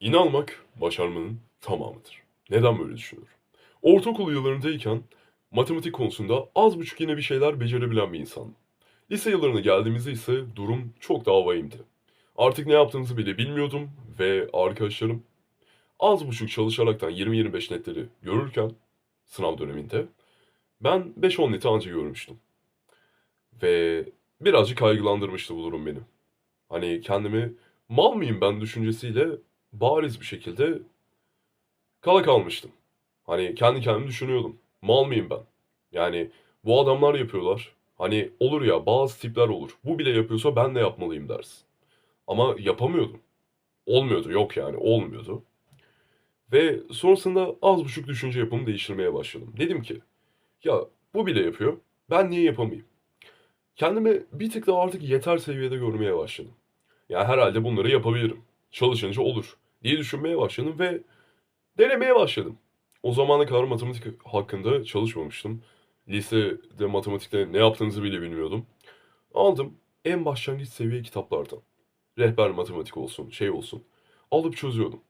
İnanmak başarmanın tamamıdır. Neden böyle düşünüyorum? Ortaokul yıllarındayken matematik konusunda az buçuk yine bir şeyler becerebilen bir insandım. Lise yıllarına geldiğimizde ise durum çok daha vahimdi. Artık ne yaptığınızı bile bilmiyordum ve arkadaşlarım az buçuk çalışaraktan 20-25 netleri görürken sınav döneminde ben 5-10 neti anca görmüştüm. Ve birazcık kaygılandırmıştı bu durum beni. Hani kendimi mal mıyım ben düşüncesiyle bariz bir şekilde kala kalmıştım. Hani kendi kendime düşünüyordum. Mal mıyım ben? Yani bu adamlar yapıyorlar. Hani olur ya bazı tipler olur. Bu bile yapıyorsa ben de yapmalıyım dersin. Ama yapamıyordum. Olmuyordu yok yani olmuyordu. Ve sonrasında az buçuk düşünce yapımı değiştirmeye başladım. Dedim ki ya bu bile yapıyor. Ben niye yapamayayım? Kendimi bir tık daha artık yeter seviyede görmeye başladım. Ya herhalde bunları yapabilirim. Çalışınca olur diye düşünmeye başladım ve denemeye başladım. O zamana kadar matematik hakkında çalışmamıştım. Lisede matematikte ne yaptığınızı bile bilmiyordum. Aldım en başlangıç seviye kitaplardan. Rehber matematik olsun, şey olsun. Alıp çözüyordum.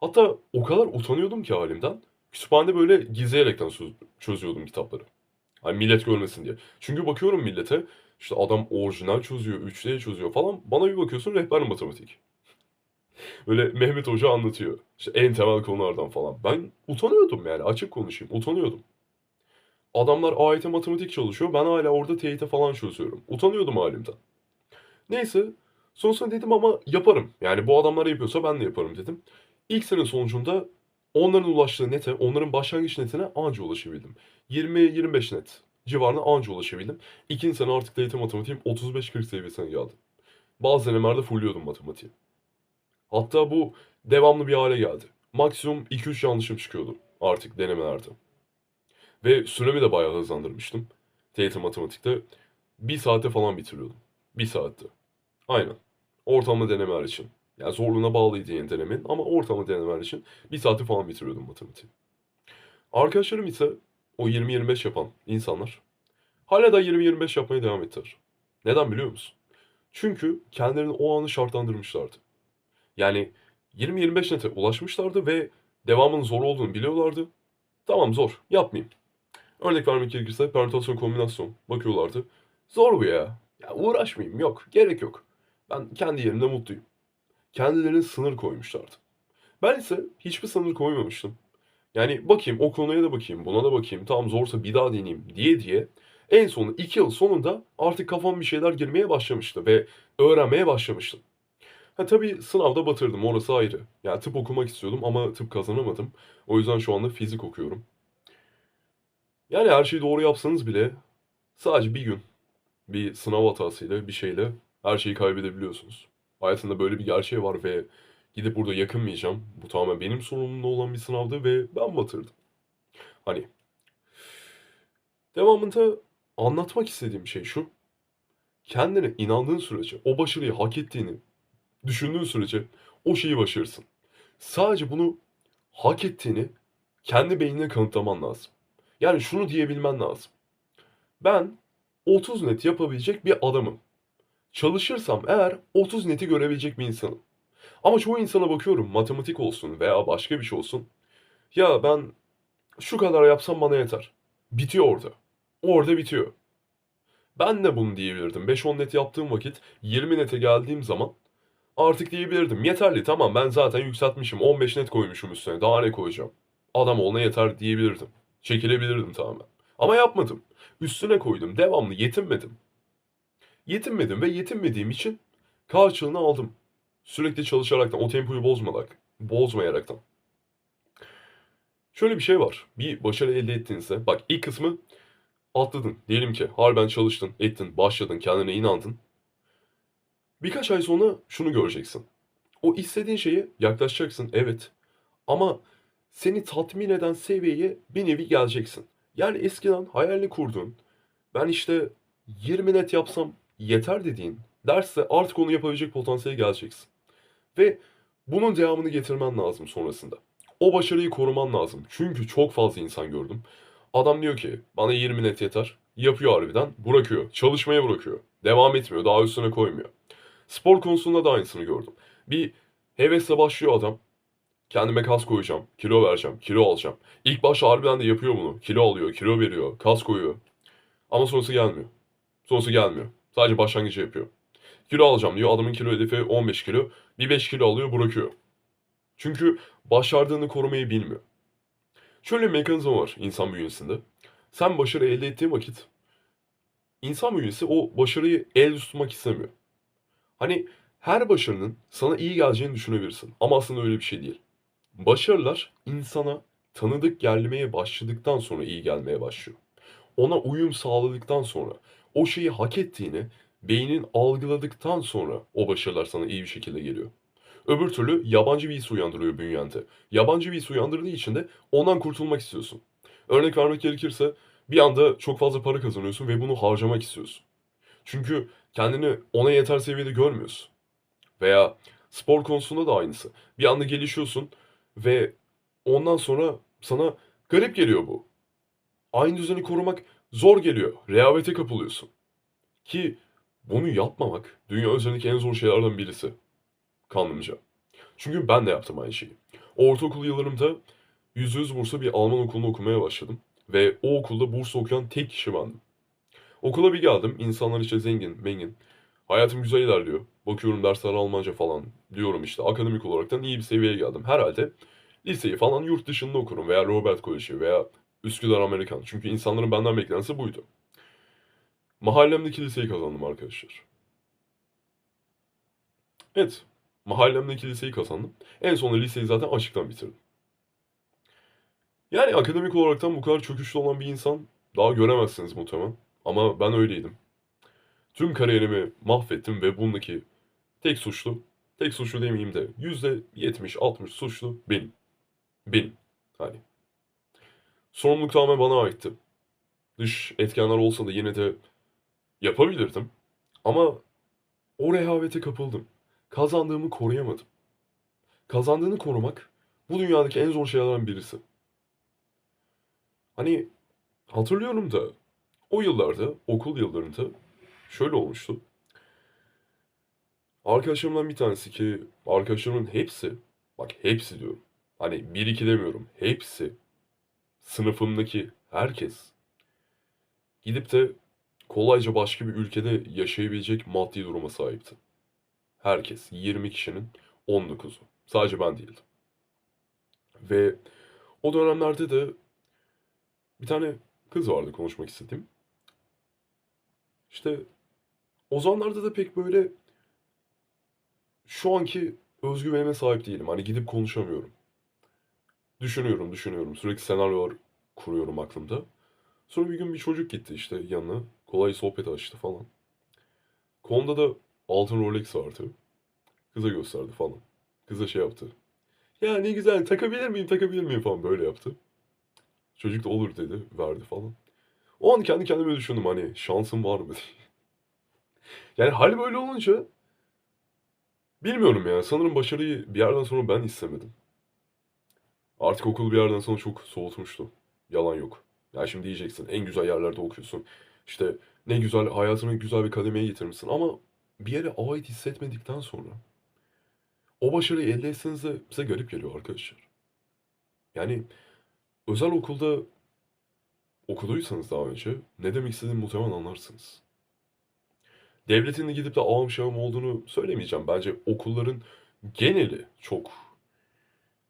Hatta o kadar utanıyordum ki halimden. Kütüphanede böyle gizleyerekten çöz- çözüyordum kitapları. Hani millet görmesin diye. Çünkü bakıyorum millete işte adam orijinal çözüyor, 3D çözüyor falan. Bana bir bakıyorsun rehber matematik. Böyle Mehmet Hoca anlatıyor. İşte en temel konulardan falan. Ben utanıyordum yani açık konuşayım. Utanıyordum. Adamlar AYT matematik çalışıyor. Ben hala orada TYT falan çözüyorum. Utanıyordum halimden. Neyse. Sonrasında dedim ama yaparım. Yani bu adamlar yapıyorsa ben de yaparım dedim. İlk sene sonucunda onların ulaştığı nete, onların başlangıç netine anca ulaşabildim. 20-25 net civarına anca ulaşabildim. İkinci sene artık TYT matematiğim 35-40 seviyesine geldi. Bazı denemelerde fulluyordum matematiği. Hatta bu devamlı bir hale geldi. Maksimum 2-3 yanlışım çıkıyordu artık denemelerde. Ve süremi de bayağı hızlandırmıştım. TYT matematikte bir saate falan bitiriyordum. Bir saatte. Aynen. Ortalama denemeler için. Yani zorluğuna bağlıydı yeni denemenin ama ortalama denemeler için bir saati falan bitiriyordum matematiği. Arkadaşlarım ise o 20-25 yapan insanlar hala da 20-25 yapmaya devam ettiler. Neden biliyor musun? Çünkü kendilerini o anı şartlandırmışlardı. Yani 20-25 nete ulaşmışlardı ve devamının zor olduğunu biliyorlardı. Tamam zor, yapmayayım. Örnek vermek gerekirse permütasyon kombinasyon bakıyorlardı. Zor bu ya. Ya uğraşmayayım, yok, gerek yok. Ben kendi yerimde mutluyum. Kendilerine sınır koymuşlardı. Ben ise hiçbir sınır koymamıştım. Yani bakayım o konuya da bakayım, buna da bakayım, tamam zorsa bir daha deneyeyim diye diye en sonunda 2 yıl sonunda artık kafam bir şeyler girmeye başlamıştı ve öğrenmeye başlamıştım. Ha tabii sınavda batırdım orası ayrı. Yani tıp okumak istiyordum ama tıp kazanamadım. O yüzden şu anda fizik okuyorum. Yani her şeyi doğru yapsanız bile sadece bir gün bir sınav hatasıyla bir şeyle her şeyi kaybedebiliyorsunuz. Hayatında böyle bir gerçeği var ve gidip burada yakınmayacağım. Bu tamamen benim sorumluluğumda olan bir sınavdı ve ben batırdım. Hani devamında anlatmak istediğim şey şu. Kendine inandığın sürece, o başarıyı hak ettiğini düşündüğün sürece o şeyi başarırsın. Sadece bunu hak ettiğini kendi beynine kanıtlaman lazım. Yani şunu diyebilmen lazım. Ben 30 net yapabilecek bir adamım. Çalışırsam eğer 30 neti görebilecek bir insanım. Ama çoğu insana bakıyorum matematik olsun veya başka bir şey olsun. Ya ben şu kadar yapsam bana yeter. Bitiyor orada. Orada bitiyor. Ben de bunu diyebilirdim. 5-10 net yaptığım vakit 20 nete geldiğim zaman artık diyebilirdim. Yeterli tamam ben zaten yükseltmişim. 15 net koymuşum üstüne. Daha ne koyacağım? Adam olana yeter diyebilirdim. Çekilebilirdim tamamen. Ama yapmadım. Üstüne koydum. Devamlı yetinmedim. Yetinmedim ve yetinmediğim için karşılığını aldım. Sürekli çalışaraktan, o tempoyu bozmayarak, bozmayaraktan. Şöyle bir şey var. Bir başarı elde ettiğinizde, bak ilk kısmı atladın. Diyelim ki harbiden çalıştın, ettin, başladın, kendine inandın. Birkaç ay sonra şunu göreceksin. O istediğin şeye yaklaşacaksın, evet. Ama seni tatmin eden seviyeye bir nevi geleceksin. Yani eskiden hayalini kurduğun, ben işte 20 net yapsam yeter dediğin derse artık onu yapabilecek potansiyele geleceksin. Ve bunun devamını getirmen lazım sonrasında. O başarıyı koruman lazım. Çünkü çok fazla insan gördüm. Adam diyor ki bana 20 net yeter. Yapıyor harbiden. Bırakıyor. Çalışmaya bırakıyor. Devam etmiyor. Daha üstüne koymuyor. Spor konusunda da aynısını gördüm. Bir hevesle başlıyor adam. Kendime kas koyacağım, kilo vereceğim, kilo alacağım. İlk başta harbiden de yapıyor bunu. Kilo alıyor, kilo veriyor, kas koyuyor. Ama sonrası gelmiyor. Sonrası gelmiyor. Sadece başlangıcı yapıyor. Kilo alacağım diyor. Adamın kilo hedefi 15 kilo. Bir 5 kilo alıyor bırakıyor. Çünkü başardığını korumayı bilmiyor. Şöyle bir mekanizma var insan bünyesinde. Sen başarı elde ettiğin vakit insan bünyesi o başarıyı elde tutmak istemiyor. Hani her başarının sana iyi geleceğini düşünebilirsin. Ama aslında öyle bir şey değil. Başarılar insana tanıdık gelmeye başladıktan sonra iyi gelmeye başlıyor. Ona uyum sağladıktan sonra, o şeyi hak ettiğini beynin algıladıktan sonra o başarılar sana iyi bir şekilde geliyor. Öbür türlü yabancı bir his uyandırıyor bünyende. Yabancı bir his uyandırdığı için de ondan kurtulmak istiyorsun. Örnek vermek gerekirse bir anda çok fazla para kazanıyorsun ve bunu harcamak istiyorsun. Çünkü kendini ona yeter seviyede görmüyorsun. Veya spor konusunda da aynısı. Bir anda gelişiyorsun ve ondan sonra sana garip geliyor bu. Aynı düzeni korumak zor geliyor. Rehavete kapılıyorsun. Ki bunu yapmamak dünya üzerindeki en zor şeylerden birisi. Kanlımca. Çünkü ben de yaptım aynı şeyi. Ortaokul yıllarımda %100 bursla bir Alman okulunda okumaya başladım. Ve o okulda burs okuyan tek kişi bendim. Okula bir geldim. insanlar işte zengin, mengin. Hayatım güzel ilerliyor. Bakıyorum dersler Almanca falan diyorum işte. Akademik olaraktan iyi bir seviyeye geldim. Herhalde liseyi falan yurt dışında okurum. Veya Robert Koleji veya Üsküdar Amerikan. Çünkü insanların benden beklentisi buydu. Mahallemdeki liseyi kazandım arkadaşlar. Evet. Mahallemdeki liseyi kazandım. En sonunda liseyi zaten açıktan bitirdim. Yani akademik olaraktan bu kadar çöküşlü olan bir insan daha göremezsiniz muhtemelen. Ama ben öyleydim. Tüm kariyerimi mahvettim ve bundaki tek suçlu, tek suçlu demeyeyim de %70-60 suçlu benim. Benim. Hani. Sorumluluk tamamen bana aitti. Dış etkenler olsa da yine de yapabilirdim. Ama o rehavete kapıldım. Kazandığımı koruyamadım. Kazandığını korumak bu dünyadaki en zor şeylerden birisi. Hani hatırlıyorum da o yıllarda, okul yıllarında şöyle olmuştu. Arkadaşlarımdan bir tanesi ki arkadaşlarımın hepsi, bak hepsi diyorum. Hani bir iki demiyorum. Hepsi sınıfımdaki herkes gidip de kolayca başka bir ülkede yaşayabilecek maddi duruma sahipti. Herkes 20 kişinin 19'u. Sadece ben değildim. Ve o dönemlerde de bir tane kız vardı konuşmak istediğim. İşte o zamanlarda da pek böyle şu anki özgüvenime sahip değilim. Hani gidip konuşamıyorum. Düşünüyorum, düşünüyorum. Sürekli senaryolar kuruyorum aklımda. Sonra bir gün bir çocuk gitti işte yanına. Kolay sohbet açtı falan. Kolunda da altın Rolex vardı. Kıza gösterdi falan. Kıza şey yaptı. Ya ne güzel takabilir miyim takabilir miyim falan böyle yaptı. Çocuk da olur dedi verdi falan. O an kendi kendime düşündüm hani şansım var mı diye. Yani hal böyle olunca bilmiyorum ya sanırım başarıyı bir yerden sonra ben istemedim. Artık okul bir yerden sonra çok soğutmuştu. Yalan yok. Ya şimdi diyeceksin en güzel yerlerde okuyorsun. İşte ne güzel hayatını güzel bir kademeye getirmişsin ama bir yere ait hissetmedikten sonra o başarıyı elde etseniz de bize garip geliyor arkadaşlar. Yani özel okulda okuduysanız daha önce ne demek istediğimi muhtemelen anlarsınız. Devletin de gidip de ağam şahım olduğunu söylemeyeceğim. Bence okulların geneli çok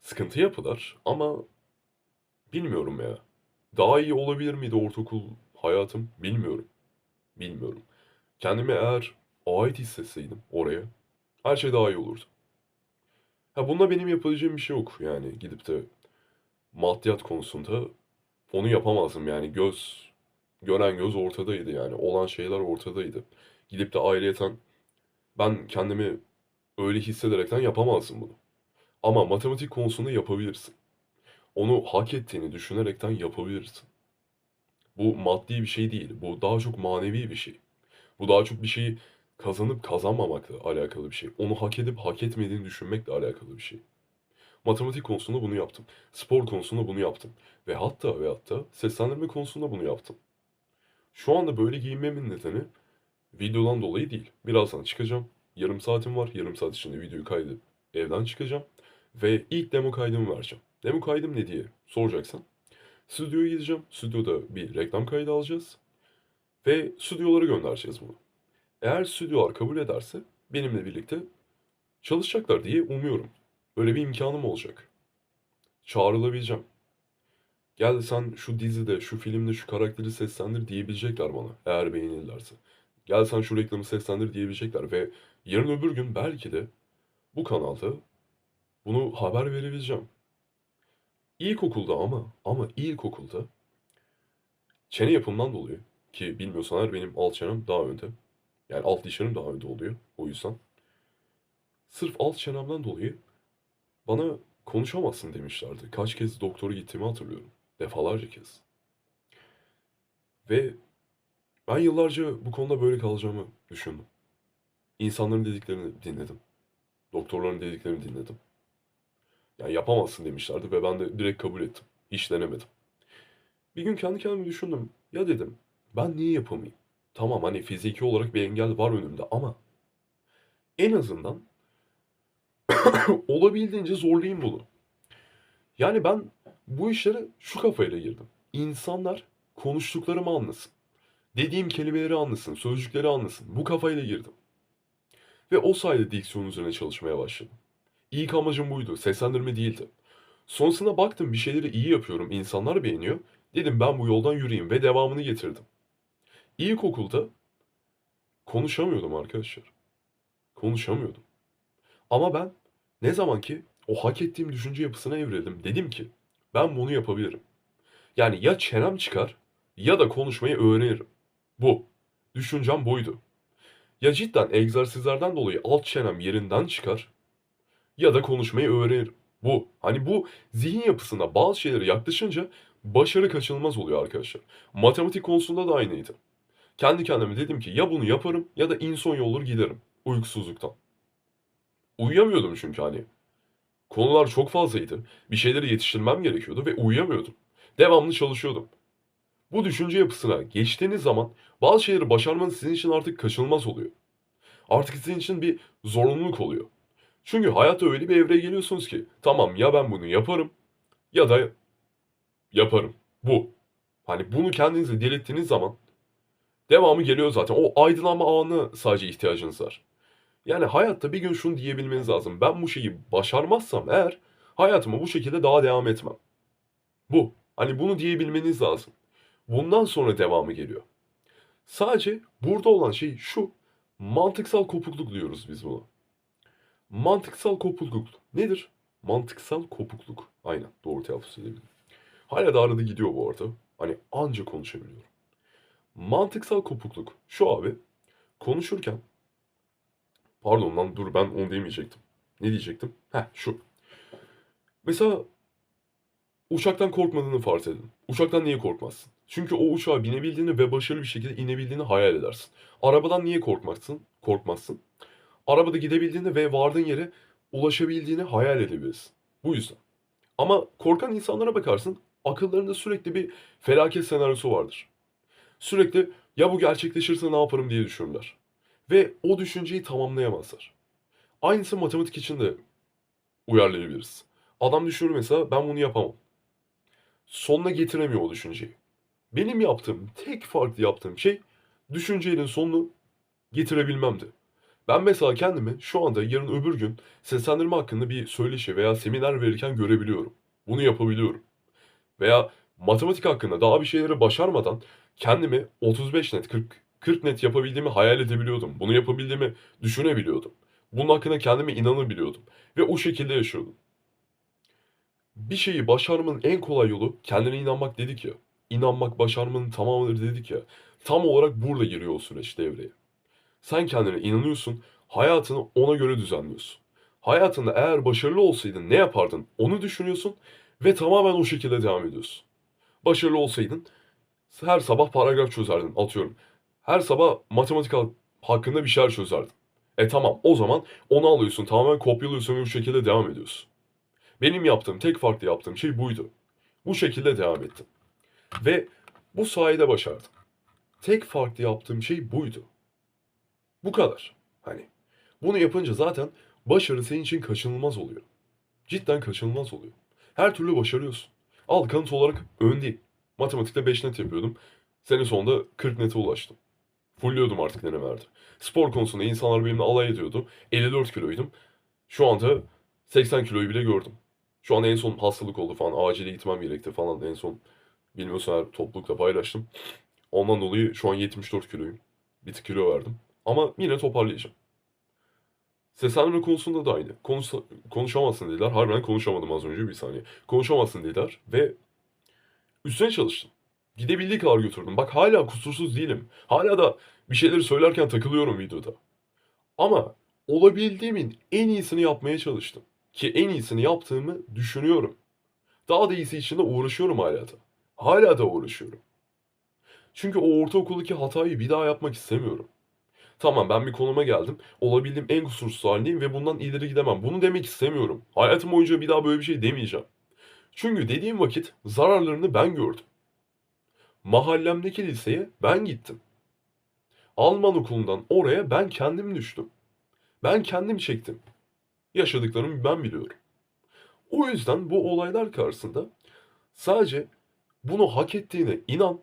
sıkıntı yapılar ama bilmiyorum ya. Daha iyi olabilir miydi ortaokul hayatım bilmiyorum. Bilmiyorum. Kendimi eğer ait hissetseydim oraya her şey daha iyi olurdu. Ha bunda benim yapabileceğim bir şey yok yani gidip de maddiyat konusunda onu yapamazdım yani göz gören göz ortadaydı yani olan şeyler ortadaydı. Gidip de ayrıyeten ben kendimi öyle hissederekten yapamazdım bunu. Ama matematik konusunda yapabilirsin. Onu hak ettiğini düşünerekten yapabilirsin. Bu maddi bir şey değil. Bu daha çok manevi bir şey. Bu daha çok bir şeyi kazanıp kazanmamakla alakalı bir şey. Onu hak edip hak etmediğini düşünmekle alakalı bir şey. Matematik konusunda bunu yaptım. Spor konusunda bunu yaptım. Ve hatta ve hatta seslendirme konusunda bunu yaptım. Şu anda böyle giyinmemin nedeni videodan dolayı değil. Birazdan çıkacağım. Yarım saatim var. Yarım saat içinde videoyu kaydedip evden çıkacağım. Ve ilk demo kaydımı vereceğim. Demo kaydım ne diye soracaksan. Stüdyoya gideceğim. Stüdyoda bir reklam kaydı alacağız. Ve stüdyolara göndereceğiz bunu. Eğer stüdyolar kabul ederse benimle birlikte çalışacaklar diye umuyorum. Öyle bir imkanım olacak. Çağrılabileceğim. Gel sen şu dizide, şu filmde şu karakteri seslendir diyebilecekler bana eğer beğenirlerse. Gel sen şu reklamı seslendir diyebilecekler ve yarın öbür gün belki de bu kanalda bunu haber verebileceğim. İlkokulda ama ama ilkokulda çene yapımından dolayı ki bilmiyorsan eğer benim alt çenem daha önde. Yani alt dişlerim daha önde oluyor o yüzden. Sırf alt çenemden dolayı bana konuşamazsın demişlerdi. Kaç kez doktora gittiğimi hatırlıyorum. Defalarca kez. Ve ben yıllarca bu konuda böyle kalacağımı düşündüm. İnsanların dediklerini dinledim. Doktorların dediklerini dinledim. Yani yapamazsın demişlerdi ve ben de direkt kabul ettim. Hiç denemedim. Bir gün kendi kendime düşündüm. Ya dedim ben niye yapamayayım? Tamam hani fiziki olarak bir engel var önümde ama en azından olabildiğince zorlayayım bunu. Yani ben bu işlere şu kafayla girdim. İnsanlar konuştuklarımı anlasın. Dediğim kelimeleri anlasın, sözcükleri anlasın. Bu kafayla girdim. Ve o sayede diksiyon üzerine çalışmaya başladım. İlk amacım buydu. Seslendirme değildi. Sonrasında baktım bir şeyleri iyi yapıyorum. insanlar beğeniyor. Dedim ben bu yoldan yürüyeyim ve devamını getirdim. İlkokulda konuşamıyordum arkadaşlar. Konuşamıyordum. Ama ben ne zaman ki o hak ettiğim düşünce yapısına evrildim. Dedim ki ben bunu yapabilirim. Yani ya çenem çıkar ya da konuşmayı öğrenirim. Bu. Düşüncem buydu. Ya cidden egzersizlerden dolayı alt çenem yerinden çıkar ya da konuşmayı öğrenirim. Bu. Hani bu zihin yapısına bazı şeylere yaklaşınca başarı kaçınılmaz oluyor arkadaşlar. Matematik konusunda da aynıydı. Kendi kendime dedim ki ya bunu yaparım ya da insomnia olur giderim uykusuzluktan. Uyuyamıyordum çünkü hani. Konular çok fazlaydı. Bir şeyleri yetiştirmem gerekiyordu ve uyuyamıyordum. Devamlı çalışıyordum. Bu düşünce yapısına geçtiğiniz zaman bazı şeyleri başarmanız sizin için artık kaçınılmaz oluyor. Artık sizin için bir zorunluluk oluyor. Çünkü hayatta öyle bir evreye geliyorsunuz ki tamam ya ben bunu yaparım ya da yaparım. Bu. Hani bunu kendinize dilettiğiniz zaman devamı geliyor zaten. O aydınlanma anına sadece ihtiyacınız var. Yani hayatta bir gün şunu diyebilmeniz lazım. Ben bu şeyi başarmazsam eğer hayatıma bu şekilde daha devam etmem. Bu. Hani bunu diyebilmeniz lazım. Bundan sonra devamı geliyor. Sadece burada olan şey şu. Mantıksal kopukluk diyoruz biz buna. Mantıksal kopukluk nedir? Mantıksal kopukluk. Aynen doğru telaffuz edebilirim. Hala da arada gidiyor bu arada. Hani anca konuşabiliyorum. Mantıksal kopukluk. Şu abi konuşurken pardon lan dur ben onu demeyecektim. Ne diyecektim? Heh şu. Mesela uçaktan korkmadığını farz edin. Uçaktan niye korkmazsın? Çünkü o uçağa binebildiğini ve başarılı bir şekilde inebildiğini hayal edersin. Arabadan niye korkmazsın? Korkmazsın. Arabada gidebildiğini ve vardığın yere ulaşabildiğini hayal edebilirsin. Bu yüzden. Ama korkan insanlara bakarsın akıllarında sürekli bir felaket senaryosu vardır. Sürekli ya bu gerçekleşirse ne yaparım diye düşünürler. Ve o düşünceyi tamamlayamazlar. Aynısı matematik için de uyarlayabiliriz. Adam düşünür mesela ben bunu yapamam. Sonuna getiremiyor o düşünceyi. Benim yaptığım tek farklı yaptığım şey düşüncenin sonunu getirebilmemdi. Ben mesela kendimi şu anda yarın öbür gün seslendirme hakkında bir söyleşi veya seminer verirken görebiliyorum. Bunu yapabiliyorum. Veya matematik hakkında daha bir şeyleri başarmadan kendimi 35 net 40 40 net yapabildiğimi hayal edebiliyordum. Bunu yapabildiğimi düşünebiliyordum. Bunun hakkında kendime inanabiliyordum. Ve o şekilde yaşıyordum. Bir şeyi başarmanın en kolay yolu kendine inanmak dedik ya. İnanmak başarmanın tamamıdır dedik ya. Tam olarak burada giriyor o süreç devreye. Sen kendine inanıyorsun, hayatını ona göre düzenliyorsun. Hayatında eğer başarılı olsaydın ne yapardın onu düşünüyorsun ve tamamen o şekilde devam ediyorsun. Başarılı olsaydın her sabah paragraf çözerdin atıyorum. Her sabah matematik hakkında bir şeyler çözerdin. E tamam o zaman onu alıyorsun tamamen kopyalıyorsun ve bu şekilde devam ediyorsun. Benim yaptığım tek farklı yaptığım şey buydu. Bu şekilde devam ettim. Ve bu sayede başardım. Tek farklı yaptığım şey buydu. Bu kadar. Hani bunu yapınca zaten başarı senin için kaçınılmaz oluyor. cidden kaçınılmaz oluyor. Her türlü başarıyorsun. Al kanıt olarak öndeyim. Matematikte 5 net yapıyordum. Sene sonunda 40 nete ulaştım. Fulliyordum artık denemelerde. Spor konusunda insanlar benimle alay ediyordu. 54 kiloydum. Şu anda 80 kiloyu bile gördüm. Şu an en son hastalık oldu falan. Acile gitmem gerekti falan. En son bilmiyorsan eğer toplulukla paylaştım. Ondan dolayı şu an 74 kiloyum. Bir tık kilo verdim. Ama yine toparlayacağım. Seslendirme konusunda da aynı. Konuş, konuşamazsın dediler. Harbiden konuşamadım az önce bir saniye. Konuşamazsın dediler ve üstüne çalıştım. Gidebildiği kadar götürdüm. Bak hala kusursuz değilim. Hala da bir şeyleri söylerken takılıyorum videoda. Ama olabildiğimin en iyisini yapmaya çalıştım. Ki en iyisini yaptığımı düşünüyorum. Daha da iyisi için de uğraşıyorum hala da. Hala da uğraşıyorum. Çünkü o ortaokuldaki hatayı bir daha yapmak istemiyorum. Tamam ben bir konuma geldim. Olabildiğim en kusursuz halindeyim ve bundan ileri gidemem. Bunu demek istemiyorum. Hayatım boyunca bir daha böyle bir şey demeyeceğim. Çünkü dediğim vakit zararlarını ben gördüm. Mahallemdeki liseye ben gittim. Alman okulundan oraya ben kendim düştüm. Ben kendim çektim. Yaşadıklarımı ben biliyorum. O yüzden bu olaylar karşısında sadece bunu hak ettiğine inan,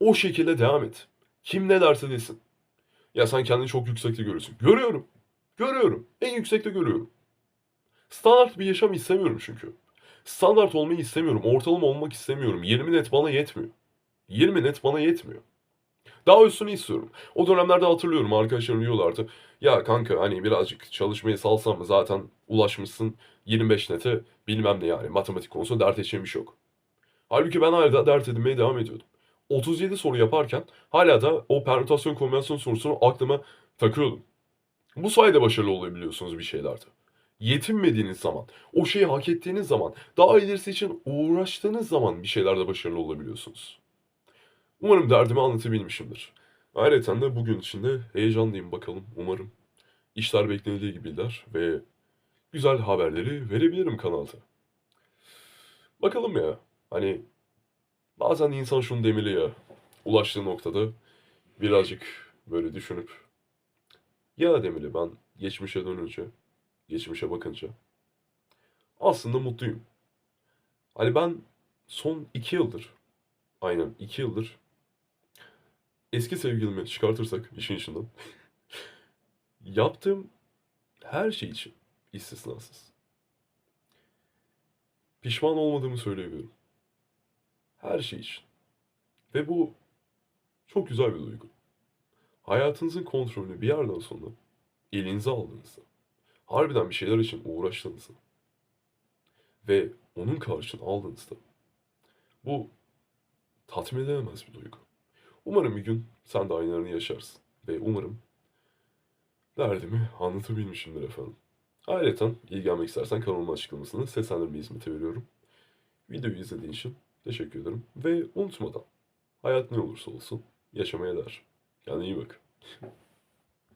o şekilde devam et. Kim ne derse desin. Ya sen kendini çok yüksekte görüyorsun. Görüyorum. Görüyorum. En yüksekte görüyorum. Standart bir yaşam istemiyorum çünkü. Standart olmayı istemiyorum. Ortalama olmak istemiyorum. 20 net bana yetmiyor. 20 net bana yetmiyor. Daha üstünü istiyorum. O dönemlerde hatırlıyorum arkadaşlarım diyorlardı. Ya kanka hani birazcık çalışmayı salsam mı zaten ulaşmışsın 25 nete bilmem ne yani matematik konusunda dert edeceğim bir şey yok. Halbuki ben hala da dert edinmeye devam ediyordum. 37 soru yaparken hala da o permütasyon kombinasyon sorusunu aklıma takıyordum. Bu sayede başarılı olabiliyorsunuz bir şeylerde. Yetinmediğiniz zaman, o şeyi hak ettiğiniz zaman, daha ilerisi için uğraştığınız zaman bir şeylerde başarılı olabiliyorsunuz. Umarım derdimi anlatabilmişimdir. Ayrıca de bugün için de heyecanlıyım bakalım. Umarım işler beklenildiği gibiler ve güzel haberleri verebilirim kanalda. Bakalım ya. Hani bazen insan şunu demeli ya. Ulaştığı noktada birazcık böyle düşünüp ya demeli ben geçmişe dönünce, geçmişe bakınca aslında mutluyum. Hani ben son iki yıldır, aynen iki yıldır eski sevgilimi çıkartırsak işin içinden yaptığım her şey için istisnasız. Pişman olmadığımı söyleyebilirim. Her şey için. Ve bu çok güzel bir duygu. Hayatınızın kontrolünü bir yerden sonra elinize aldığınızda, harbiden bir şeyler için uğraştığınızda ve onun karşılığını aldığınızda bu tatmin edilemez bir duygu. Umarım bir gün sen de aynılarını yaşarsın ve umarım derdimi anlatabilmişimdir efendim. Ayrıca ilgilenmek istersen kanalımın açıklamasını seslendirme hizmeti veriyorum. Videoyu izlediğin için teşekkür ederim. Ve unutmadan hayat ne olursa olsun yaşamaya değer. Kendine iyi bak.